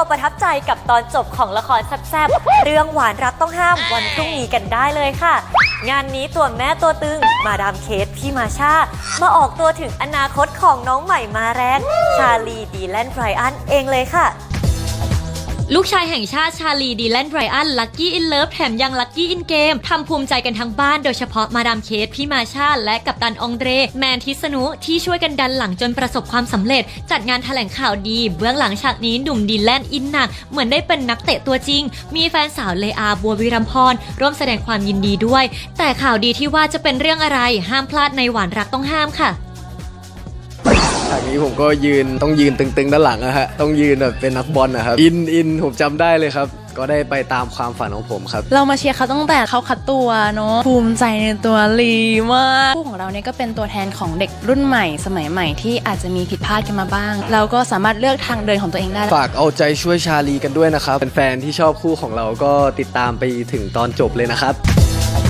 ตัวประทับใจกับตอนจบของละครแซ่บๆ เรื่องหวานรักต้องห้ามวันพรุ่งนี้กันได้เลยค่ะ งานนี้ตัวแม่ตัวตึง มาดามเคสพี่มาชามาออกตัวถึงอนาคตของน้องใหม่มาแรง ชาลีดีแลนไบรอันเองเลยค่ะ ลูกชายแห่งชาติชาลีดีแลนด์ไบรอันลัคกี้อินเลิฟแถมยังลัคกี้อินเกมทำภูมิใจกันทั้งบ้านโดยเฉพาะมาดามเคสพี่มาชาและกัปตันองเดร แมนทิสนุที่ช่วยกันดันหลังจนประสบความสำเร็จ จัดงานแถลงข่าวดี เบื้องหลังฉากนี้หนุ่มดีแลนด์อินหนัก เหมือนได้เป็นนักเตะตัวจริง มีแฟนสาวเลอาบัววิรัมพรร่วมแสดงความยินดีด้วย แต่ข่าวดีที่ว่าจะเป็นเรื่องอะไรห้ามพลาดในหวานรักต้องห้ามค่ะ ฉากนี้ผมก็ยืนต้องยืนตึงๆด้านหลังอะฮะต้องยืนแบบเป็นนักบอลนะครับอินอินผมจำได้เลยครับ ก็ได้ไปตามความฝันของผมครับ เรามาเชียร์เขาตั้งแต่เขาคัดตัวเนาะภูมิใจในตัวลีมากคู่ของเราเนี่ยก็เป็นตัวแทนของเด็กรุ่นใหม่สมัยใหม่ที่อาจจะมีผิดพลาดกันมาบ้าง เราก็สามารถเลือกทางเดินของตัวเองได้ ฝากเอาใจช่วยชาลีกันด้วยนะครับเป็นแฟนที่ชอบคู่ของเราก็ติดตามไปถึงตอนจบเลยนะครับ